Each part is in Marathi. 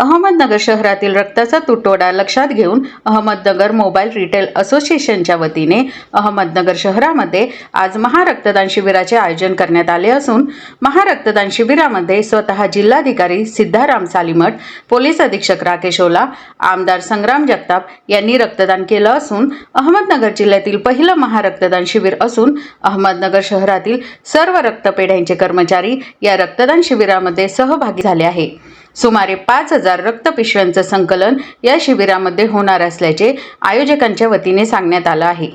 अहमदनगर शहरातील रक्ताचा तुटवडा लक्षात घेऊन अहमदनगर मोबाईल रिटेल असोसिएशनच्या वतीने अहमदनगर शहरामध्ये आज महारक्तदान शिबिराचे आयोजन करण्यात आले असून महारक्तदान शिबिरामध्ये स्वतः जिल्हाधिकारी सिद्धाराम सालीमठ पोलीस अधीक्षक राकेश ओला आमदार संग्राम जगताप यांनी रक्तदान केलं असून अहमदनगर जिल्ह्यातील पहिलं महारक्तदान शिबिर असून अहमदनगर शहरातील सर्व रक्तपेढ्यांचे कर्मचारी या रक्तदान शिबिरामध्ये सहभागी झाले आहे. सुमारे पाच हजार रक्तपिशव्यांचं संकलन या शिबिरामध्ये होणार असल्याचे आयोजकांच्या वतीने सांगण्यात आलं आहे.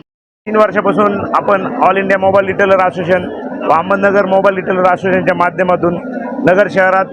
तीन वर्षापासून आपण all India mobile retailer association व अहमदनगर मोबाईल रिटेलर असोसिएशनच्या माध्यमातून नगर शहरात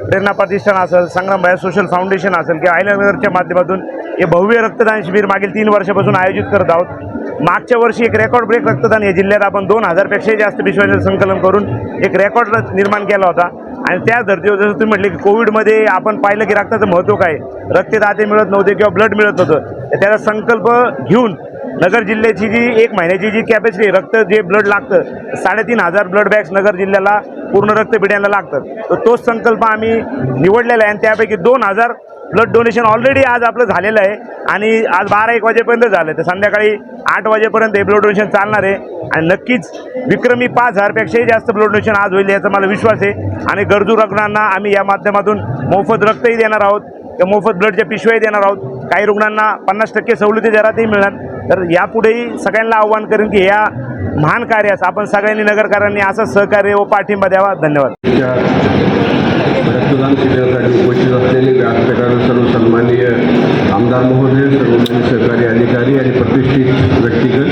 प्रेरणा प्रतिष्ठान असेल संग्रामबाया सोशल फाउंडेशन असेल किंवा आयलनगरच्या माध्यमातून हे भव्य रक्तदान शिबिर मागील तीन वर्षापासून आयोजित करत आहोत. मागच्या वर्षी एक रेकॉर्ड ब्रेक रक्तदान या जिल्ह्यात आपण दोन हजारपेक्षाही जास्त पिशव्यांचं संकलन करून एक रेकॉर्ड निर्माण केला होता. आणि त्या धर्तीवर जसं तुम्ही म्हटले की कोविडमध्ये आपण पाहिलं की रक्ताचं महत्त्व काय? रक्तदाते मिळत नव्हते किंवा ब्लड मिळत होतं त्याचा संकल्प घेऊन नगर जिल्ह्याची जी एक महिन्याची जी कॅपॅसिटी रक्त जे ब्लड लागतं साडेतीन हजार ब्लड बॅग्स नगर जिल्ह्याला पूर्ण रक्तपिढ्यांना लागतात. तर तोच संकल्प आम्ही निवडलेला आहे आणि त्यापैकी दोन हजार ब्लड डोनेशन ऑलरेडी आज आपलं झालेलं आहे. आणि आज बारा एक वाजेपर्यंत झालं. तर संध्याकाळी आठ वाजेपर्यंत हे ब्लड डोनेशन चालणार आहे. आणि नक्कीच विक्रमी पाच हजारपेक्षाही जास्त ब्लड डोनेशन आज होईल याचा मला विश्वास आहे. आणि गरजू रुग्णांना आम्ही या माध्यमातून मोफत रक्तही देणार आहोत. त्या मोफत ब्लडच्या पिशव्याही देणार आहोत. काही रुग्णांना पन्नास टक्के सवलती दरातही मिळणार. तर यापुढेही सगळ्यांना आव्हान करेन की या महान कार्यास आपण सगळ्यांनी नगरकरांनी असं सहकार्य व पाठिंबा द्यावा. धन्यवाद. रक्तदान शिबिरासाठी उपस्थित असलेले व्यासपीठावर सर्व सन्माननीय आमदार महोदय सर्व सहकारी अधिकारी आणि प्रतिष्ठित व्यक्तिगत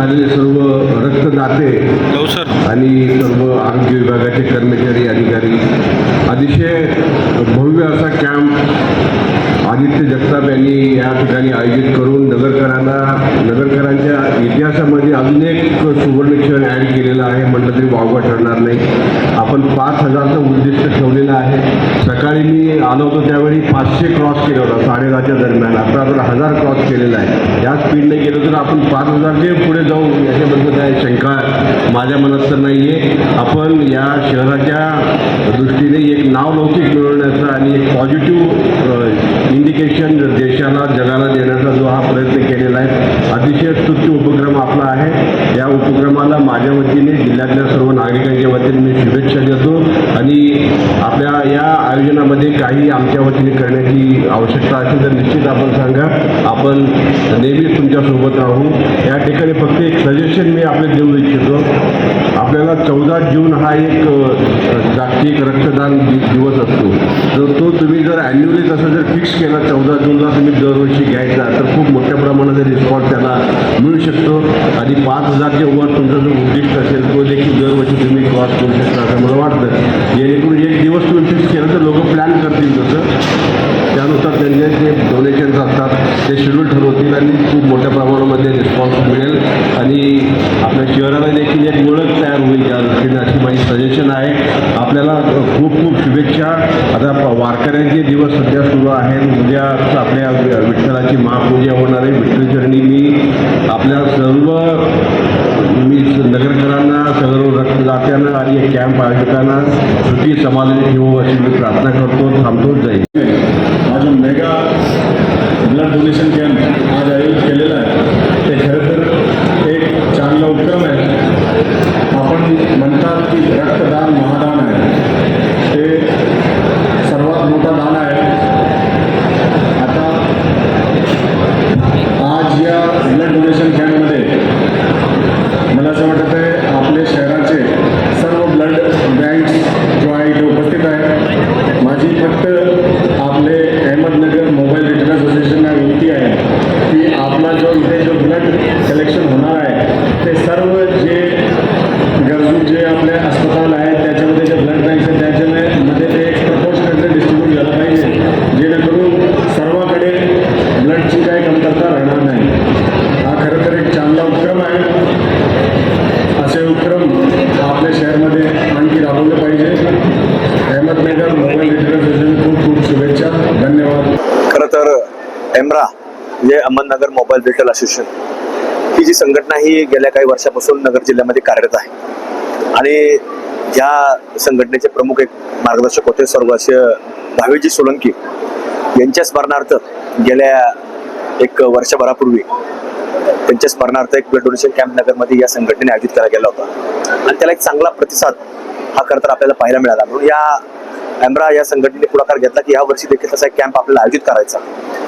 झालेले सर्व रक्तदाते आणि सर्व आरोग्य विभागाचे कर्मचारी अधिकारी. अतिशय भव्य असा कॅम्प आदित्य जगताप यांनी या ठिकाणी आयोजित करून नगरकरांना नगरकरांच्या इतिहासामध्ये अजून एक सुवर्णक्षण ॲड केलेलं आहे. म्हटलं तरी वावगं ठरणार नाही. आपण पाच हजारचं उद्दिष्ट ठेवलेलं आहे. सकाळी मी आलो होतो त्यावेळी पाचशे क्रॉस केलं होतं साडेदहाच्या दरम्यान. आता आपण हजार क्रॉस केलेला आहे. या स्पीडने गेलो तर आपण पाच हजारचे पुढे जाऊ याच्याबद्दल काय शंका माझ्या मनात तर नाही आहे आपण या शहराच्या दृष्टीने एक नाव लौकिक मिळवण्याचा आणि एक पॉझिटिव्ह इंडिकेशन देशाला जगाला देण्याचा जो हा प्रयत्न केलेला आहे अतिशय स्तुत्य उपक्रम आपला आहे. या उपक्रमाला माझ्या वतीने जिल्ह्यातल्या सर्व नागरिकांच्या वतीने मी शुभेच्छा देतो आणि आपल्या या आयोजनामध्ये काही आमच्या वतीने करण्याची आवश्यकता असेल तर निश्चित आपण सांगा. आपण नेहमीच तुमच्यासोबत राहू. या ठिकाणी फक्त एक सजेशन मी आपल्याला देऊ इच्छितो. आपल्याला चौदा जून हा एक जागतिक रक्तदान दिवस असतो. तर तो तुम्ही जर ॲन्युअली तसं जर फिक्स केला चौदा जूनला तुम्ही दरवर्षी घ्यायचा तर खूप मोठ्या प्रमाणात रिस्पॉन्स त्याला मिळू शकतो. आणि पाच हजारच्या वर तुमचं जो उद्दिष्ट असेल तो देखील दरवर्षी तुम्ही क्रॉस करू शकता असं मला वाटतं जेणेकरून एक दिवस तुम्ही फिक्स केलं तर लोक प्लॅन करतील तसं त्यानुसार त्यांचे जे डोनेशन्स असतात ते शेड्यूल ठरवतील आणि खूप मोठ्या प्रमाणामध्ये रिस्पॉन्स मिळेल आणि आपल्या शहराला देखील एक ओळख तयार होईल त्या दृष्टीने अशी माझी सजेशन आहे. आपल्याला खूप खूप शुभेच्छा. आता वारकऱ्यांचे दिवस सध्या सुरू आहेत. उद्या आपल्या विठ्ठलाची महापूजा होणार आहे. विठ्ठलचरणी मी आपल्या सर्व मी नगरकरांना सर्व रक्तदात्यांना आणि या कॅम्प आयोजकांना सुखी समाधानी ठेवू अशी मी प्रार्थना करतो. थांबतो. जाईल माझं मेगा ब्लड डोनेशन कॅम्प आज आयोजित केलेला आहे ते खरं तर एक चांगला उपक्रम आहे आपण म्हणतात की रक्तदान महादान आहे ते सर्वात मोठा दान आहे आता आज या ब्लड डोनेशन कॅम्पमध्ये मला असं वाटत आहे आपले शहराचे सर्व ब्लड बँक्स जो आहे इथे उपस्थित आहे माझी फक्त आपले अहमदनगर मोबाईल रिटेल असोसिएशनला विनंती आहे की आपला जो इथे जो ब्लड कलेक्शन होणार आहे ते सर्व जे गरजू जे आपले अस्पताल आहेत त्याच्यामध्ये जे ब्लड बँक्स आहेत त्याच्यामध्ये ते एक प्रपोर्शनेटली डिस्ट्रीब्यूट झालं पाहिजे जेणेकरून सर्वाकडे ब्लडची काही कमतरता राहणार नाही हा खरं तर एक चांगला उपक्रम आहे असे उपक्रम आपल्या शहरमध्ये आणखी राबवले पाहिजे अहमदनगर मोबाईल रिटेल असोसिएशन खूप खूप शुभेच्छा धन्यवाद खरं तर एमरा म्हणजे अहमदनगर मोबाईल रिटेल असोसिएशन ही जी संघटना ही गेल्या काही वर्षापासून नगर जिल्ह्यामध्ये कार्यरत आहे. आणि या संघटनेचे प्रमुख एक मार्गदर्शक होते स्वर्गवासी भावेजी सोलंकी यांच्या स्मरणार्थ गेल्या एक वर्षभरापूर्वी त्यांच्या स्मरणार्थ एक ब्लड डोनेशन कॅम्प नगरमध्ये या संघटनेने आयोजित केला गेला होता. आणि त्याला एक चांगला प्रतिसाद हा खरं तर आपल्याला पाहायला मिळाला. म्हणून या अॅम्ब्रा या संघटनेने पुढाकार घेतला की या वर्षी देखील तसा एक कॅम्प आपल्याला आयोजित करायचा.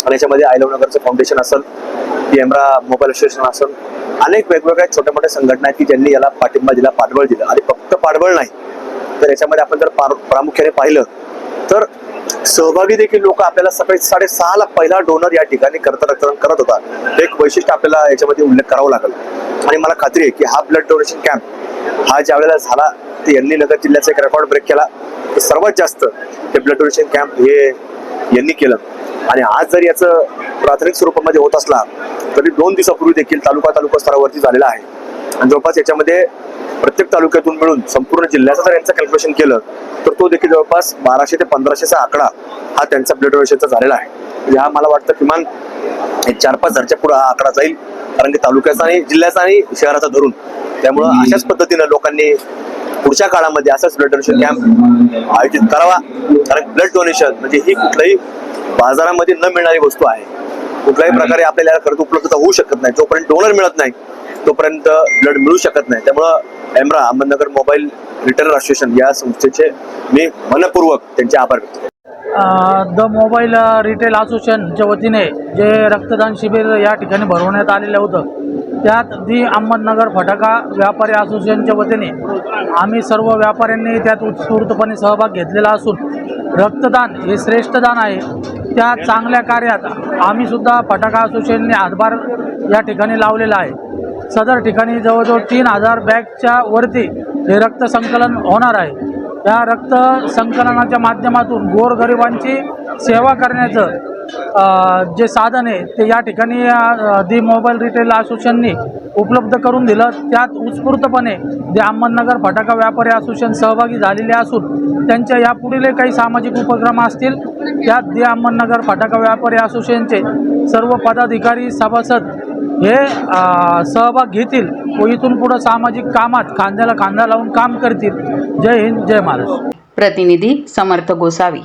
आणि याच्यामध्ये आय लव्ह नगरचं फाउंडेशन असेल येमरा मोबाईल असोसिएशन असेल अनेक वेगवेगळ्या छोट्या मोठ्या संघटना आहेत की ज्यांनी याला पाठिंबा दिला पाठबळ दिलं. आणि फक्त पाठबळ नाही तर याच्यामध्ये आपण जर प्रामुख्याने पाहिलं तर सहभागी देखील लोक आपल्याला सकाळी साडेसहाला पहिला डोनर या ठिकाणी करता रक्तदान करत होता. एक वैशिष्ट्य आपल्याला याच्यामध्ये उल्लेख करावा लागेल. आणि मला खात्री आहे की हा ब्लड डोनेशन कॅम्प हा ज्या वेळेला झाला ते यांनी नगर जिल्ह्याचा एक रेकॉर्ड ब्रेक केला. सर्वात जास्त हे ब्लड डोनेशन कॅम्प हे यांनी केलं. आणि आज जर याचं प्राथमिक स्वरूपामध्ये होत असला तरी दोन दिवसापूर्वी देखील तालुका तालुका स्तरावरती झालेला आहे. आणि जवळपास याच्यामध्ये प्रत्येक तालुक्यातून मिळून संपूर्ण जिल्ह्याचं जर यांचं कॅल्क्युलेशन केलं तर तो देखील जवळपास बाराशे ते पंधराशेचा आकडा हा त्यांचा ब्लड डोनेशनचा झालेला आहे. म्हणजे हा मला वाटतं किमान एक चार पाच हजारच्या पुढे हा आकडा जाईल. कारण की तालुक्याचा आणि जिल्ह्याचा आणि शहराचा धरून. त्यामुळं अशाच पद्धतीनं लोकांनी पुढच्या काळामध्ये असाच ब्लड डोनेशन कॅम्प आयोजित करावा. कारण ब्लड डोनेशन म्हणजे ही कुठल्याही बाजारामध्ये न मिळणारी वस्तू आहे. कुठल्याही प्रकारे आपल्याला याला खर्च उपलब्धता होऊ शकत नाही. जोपर्यंत डोनर मिळत नाही तोपर्यंत ब्लड मिळू शकत नाही. त्यामुळं AMRA Ahmednagar mobile retailer association या संस्थेचे मी मनपूर्वक त्यांचे आभार व्यक्त करतो. द मोबाईल रिटेल असोसिएशनच्या वतीने जे रक्तदान शिबिर या ठिकाणी भरवण्यात आलेलं होतं त्यात दी अहमदनगर फटाका व्यापारी असोसिएशनच्या वतीने आम्ही सर्व व्यापाऱ्यांनी त्यात उत्स्फूर्तपणे सहभाग घेतलेला असून रक्तदान हे श्रेष्ठ दान आहे. त्या चांगल्या कार्यात आम्हीसुद्धा फटाका असोसिएशनने हातभार या ठिकाणी लावलेला आहे. सदर ठिकाणी जवळजवळ तीन हजार बॅगच्या वरती हे रक्त संकलन होणार आहे. या रक्त संकलनाच्या माध्यमातून गोरगरिबांची सेवा करण्याचं जे साधन आहे ते या ठिकाणी दि दी मोबाईल रिटेल असोसिएशननी उपलब्ध करून दिलं. त्यात उत्स्फूर्तपणे जे अहमदनगर फटाका व्यापारी असोसिएशन सहभागी झालेले असून त्यांच्या यापुढील काही सामाजिक उपक्रम असतील त्यात दी अहमदनगर फटाका व्यापारी असोसिएशनचे सर्व पदाधिकारी सभासद हे सहभाग घेतील व इथून पुढं सामाजिक कामात खांद्याला खांदा लावून काम करतील. जय हिंद जय महाराष्ट्र. प्रतिनिधी समर्थ गोसावी.